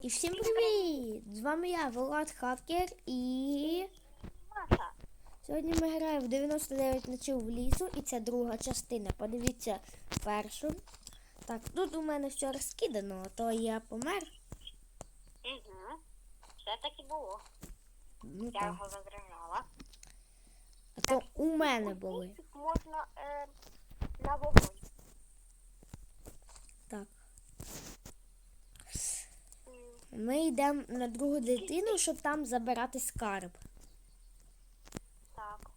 І всім привіт! З вами я, Влад Хакер, і Маша. сьогодні ми граємо в 99 ночів в лісу, і це друга частина. Подивіться першу. Так, тут у мене все розкидано, а то я помер. Угу. Все так і було. Ну Я так. його розіграла. А то у мене були. Можна е, на вогонь. Так. М, Ми йдемо на другу дитину, щоб там забирати скарб. Так.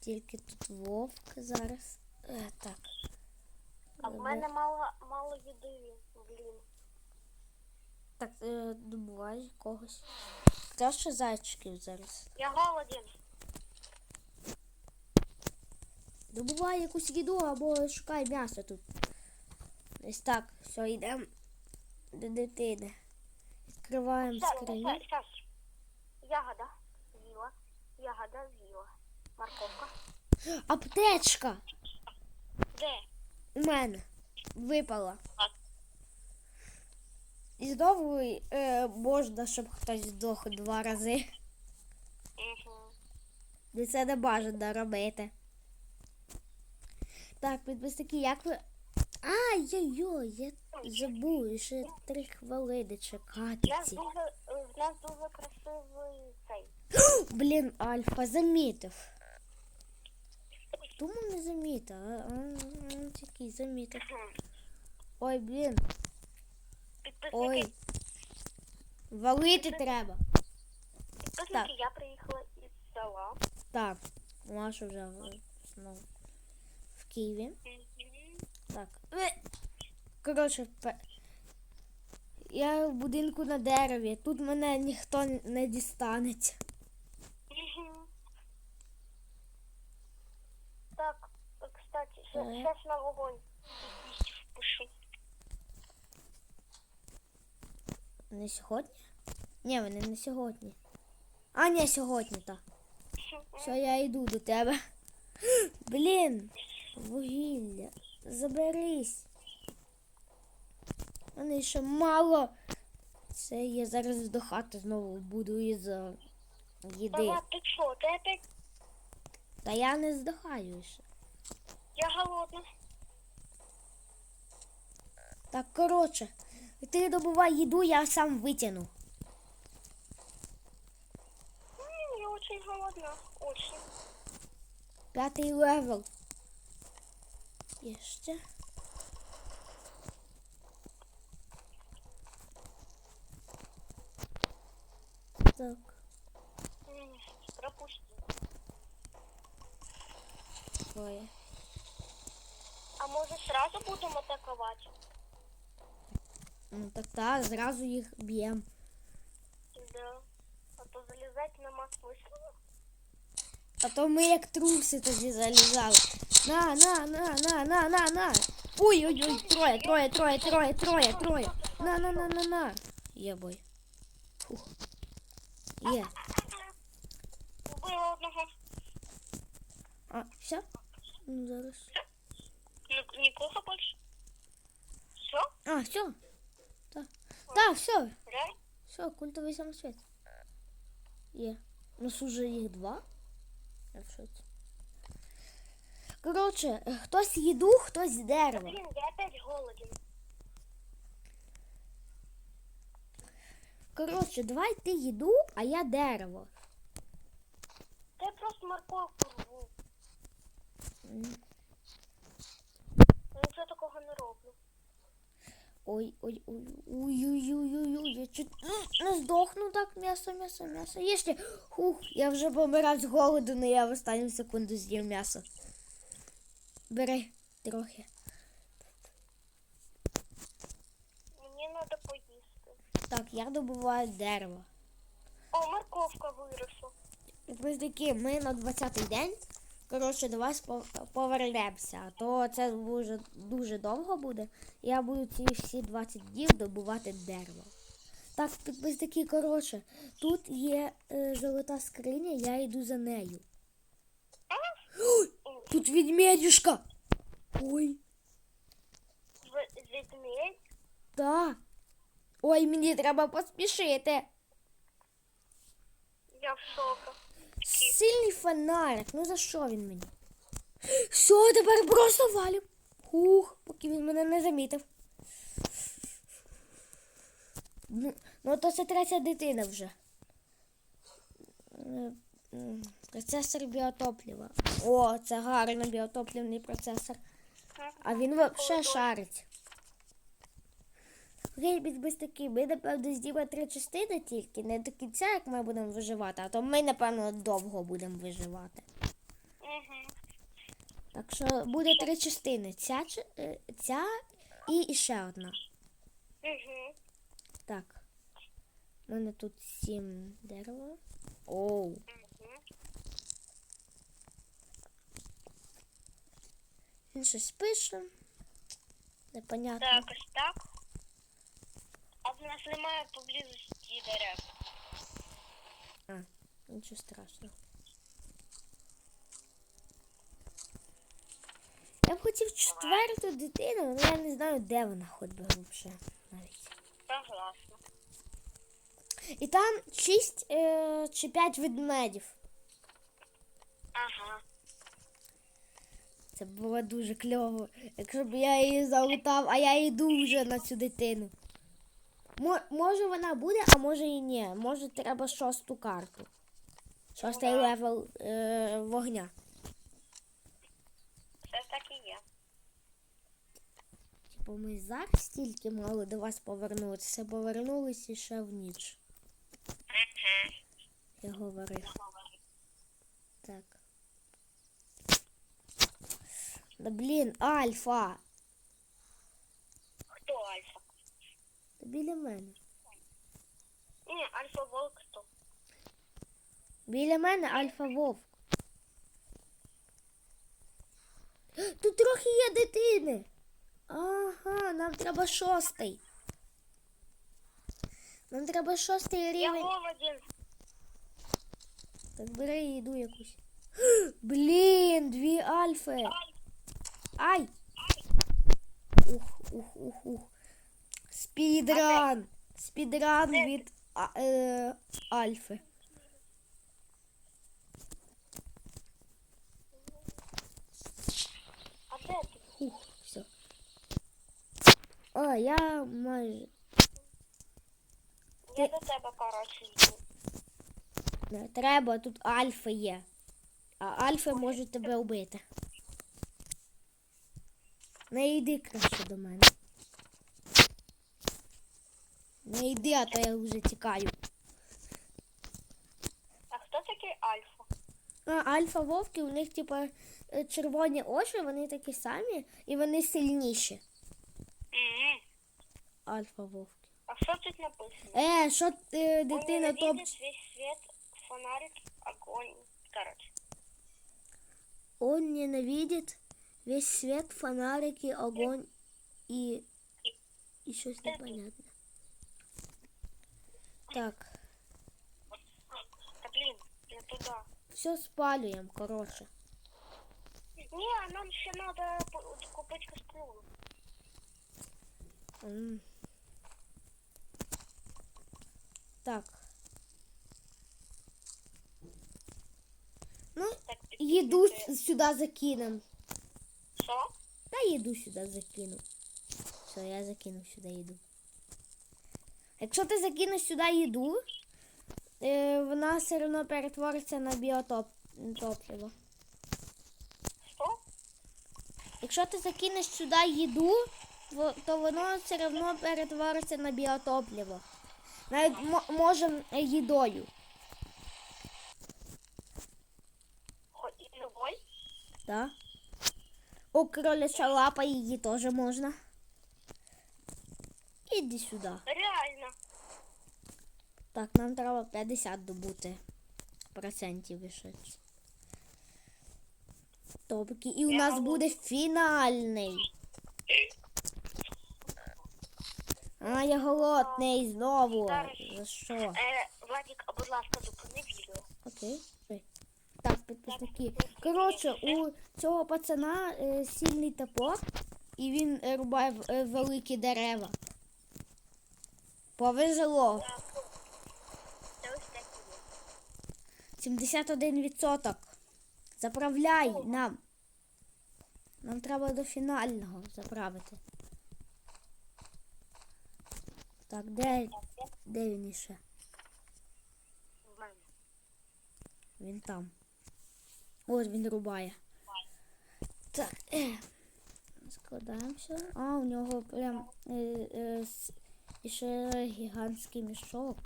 Тільки тут вовк зараз. Е, так. А в мене мало, мало їди, блін. Так, е, добувай когось. Це ще зайчиків зараз. Я голоден. Добувай якусь їду або шукай м'ясо тут. Ось так, все, йдемо до дитини. Відкриваємо Щас, скриню. щас. Ягода з'їла. Ягода з'їла. Морковка. Аптечка Де? у мене випала. І знову е, можна, щоб хтось здох два рази. Угу. Це не бажано робити. Так, підписники, як ви. Ай-йой-йой, я забув, ще три хвилини чекати. У нас дуже, в нас дуже красивий цей. Блін, Альфа замітив. Тому не замітив, а, а тільки замітив. Ой, блін. Ой. Валити треба. підписники, так. я приїхала із села. Так, Маша вже знову в Києві. Так. Е, Коротше, я в будинку на дереві. Тут мене ніхто не дістанеться. Так, кстати, Е. сейчас на вогонь. Не сьогодні? Ні, вони не сьогодні. А, не сьогодні, так. Все, я йду до тебе. Блін, вугілля. Заберись. Мене ще мало. Це я зараз до хати знову буду із їди. Давай, ты что, ты опять? Та я не здохаю ще. Я голодна. Так, коротше, ти добувай їду, я сам витягну. Я очень голодна, очень. П'ятий левел. Так. М, Пропусти. Твоє. А может сразу будем атаковать? Ну так так, зразу їх б'ємо. Да. А то залезать на смысла. А то ми як труси тоді залізали. На, на, на, на, на, на, на. Ой, ой, ой, троє, троє, троє, троє, троє, троє. На, на, на, на, на. Є бой. Фух. Є. Убила одного. А, все? Ну, зараз. Ник- Никого больше? Все? А, все. Так. Так, все. Реально? Все, культовий самосвіт. Є. У нас уже їх два. Я в шоці. Коротше, хтось їду, хтось дерево. Блин, я опять голоден. Коротше, давай ти їду, а я дерево. Да я просто морковку рву. М. Я нічого такого не роблю. Ой, ой, ой, ой, ой, ой, ой, ой, я чуть м, не здохну так, м'ясо, м'ясо, м'ясо. Їжте. Хух, я вже помираю з голоду, але я в останню секунду з'їв м'ясо. Бери трохи. Мені треба поїсти. Так, я добуваю дерево. О, морковка виросла. Ось ми на 20-й день. Коротше, до вас повернемося. А то це дуже, дуже довго буде. Я буду ці всі 20 днів добувати дерево. Так, підписники, коротше, тут є е, золота скриня, я йду за нею. Тут відмедюшка. Ой, Ведмедь? та. Ой, мені треба поспішити. Я в шоку. Сильний фонарик. Ну за що він мені? Все, тепер просто валю. Ух, поки він мене не замітив. Ну, ну то це третя дитина вже. Е, Процесор біотоплива. О, це гарно біотопливний процесор. А він взагалі шарить. Окей, підписники, ми, напевно, знімемо три частини тільки, не до кінця, як ми будемо виживати, а то ми, напевно, довго будемо виживати. Угу. Так що буде три частини. Ця, е, ця і ще одна. Угу. Так. У мене тут сім дерева. Оу. Він щось пише. Непонятно. Так, ось так. А в нас немає поблизості дерев. А, нічого страшного. Я б хотів четверту дитину, але я не знаю, де вона хоч би взагалі навіть. Согласна. І там шість е, чи п'ять ведмедів. Ага. Це було дуже кльово. Якщо б я її залутав, а я йду вже на цю дитину. Може вона буде, а може і ні. Може треба шосту карту. Шостий левел е, вогня. Все так і є. Типу ми зараз тільки мали до вас повернутися, повернулися ще в ніч. Я говорив. Так. Да блін, альфа. Хто альфа? Та біля мене. Ні, альфа волк хто? Біля мене альфа вовк. Тут трохи є дитини. Ага, нам треба шостий. Нам треба шостий Я рівень. голоден. Так бери їду якусь. Блін, дві альфи. Ай! Ух, ух, ух, ух. Спідран. Спідран від а, е, альфи. Ух, все. О, я майже. Я до тебе, коротше, йду. Не треба, тут альфа є. А альфа можуть тебе вбити. Не йди краще до мене. Не йди, а то я вже тікаю. А хто такий альфа? А, альфа вовки, у них типа е, червоні очі, вони такі самі і вони сильніші. Угу. Альфа вовки. А що тут написано? Е, що ти, Он дитина топ. весь свет, фонарик, огонь. Короче. Он ненавидит весь свет, фонарики, огонь и... И щось непонятне. Так, Та блін, не туди. все спалюємо, коротше. Ні, а нам ще треба купити кастрюлю. М. Так. Ну, Так, їду підписники. с- сюди закинем. Що? Та їду сюди закину. Все, я закинув сюди їду. Якщо ти закинеш сюди їду, е, вона все одно перетвориться на біотопливо. Що? Якщо ти закинеш сюди їду, то воно все одно перетвориться на біотопливо. Навіть мо- може їдою. Хоч і любой? Да? У кроляча лапа її теж можна. Іди сюди. Реально. Так, нам треба 50 добути процентів вишить. Тобки, і у нас буде фінальний. А, я голодний знову. За що? Е, Владик, будь ласка, зупини відео. Окей. Підписники. Коротше, у цього пацана е, сильний топор, і він е, рубає е, великі дерева. Повезло. Так. Це ось такі. 71%. Заправляй нам. Нам треба до фінального заправити. Так, де, де він іще? Він там. Ось він рубає. Так. Е. Складаємося. А, у нього прям е, е, іще гігантський мішок.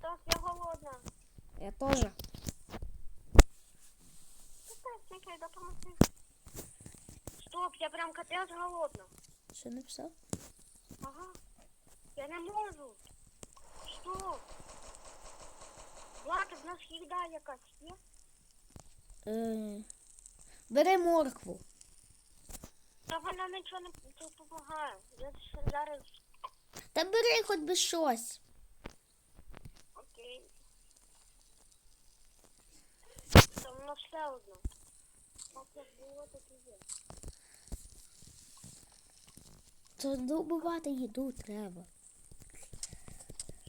Так, я голодна. Я теж. Чекай, допоможи. Стоп, я прям капець голодна. Ще не все? Ага. Я не можу. Стоп. Влад, в нас їда якась є? Е, бери моркву. Та вона нічого не допомагає. Я зараз... Та бери хоч би щось. Окей. Та воно все одно. Так як було, так і є. То добувати їду треба.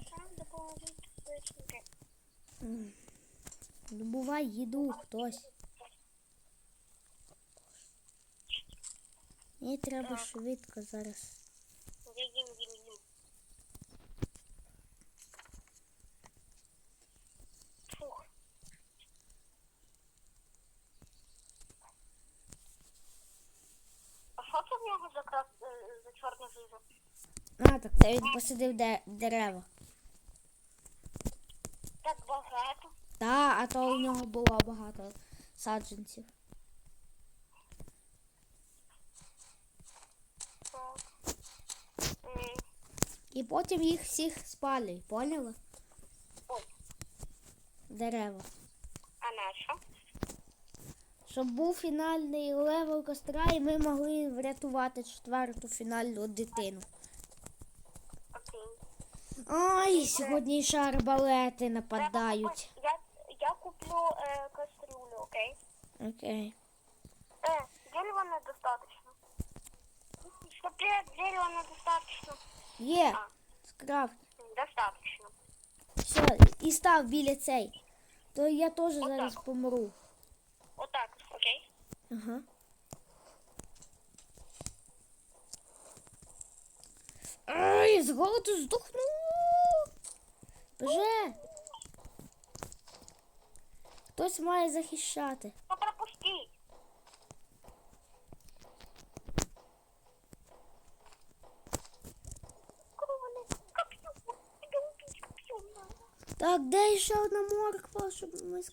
Сам допоможіть печеньки. Добувай їду хтось. Мені треба швидко зараз. Я їм, їм, їм. Фух. А що це в нього за крас... е, за чорна жижа? А, так це він посадив де- дерева. Так багато. Та, а то у нього було багато саджанців. І потім їх всіх спалюй, поняла? Ой, Дерева. а на що? Щоб був фінальний левел костра, і ми могли врятувати четверту фінальну дитину. Окей. Ай, сьогодні ще арбалети нападають. Я, я куплю е, кастрюлю, окей? Окей. Э, дерева недостаточно. Капец, дерева недостаточно. Є. А. Скрафт. Достаточно. Все, і став біля цей. То я теж зараз так. помру. Вот так, окей? Ага. Ай, з голоду здохну. Боже. Хтось має захищати. Ну надо. Так, де ще одна морква, щоб ми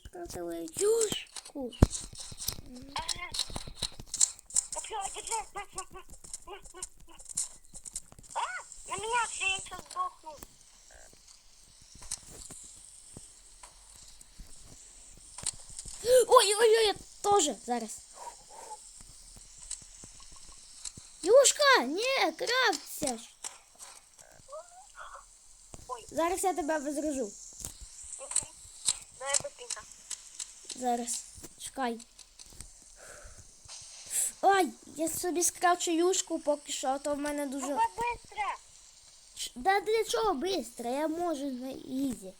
на, на. А, на меня все, я сейчас Ой-ой-ой, я теж зараз. Юшка, ні, крафтся ж. Ой, Зараз я тебе возражу. окей. Дай быстренько. Зараз. Чекай. Ай, я собі скрафчу юшку поки що, а то в мене дуже. Давай быстро. Ч- Да для чого быстро? Я можу на ізі.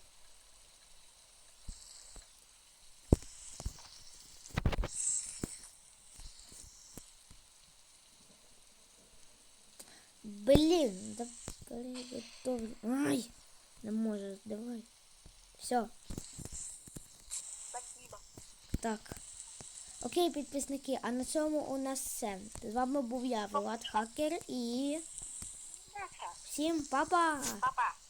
Блін, да переготовлю. Ай, не можешь, давай. Все, Спасибо. так. Окей, підписники, а на цьому у нас все. З вами був я, Влад Хакер, і всім па-па! Папа.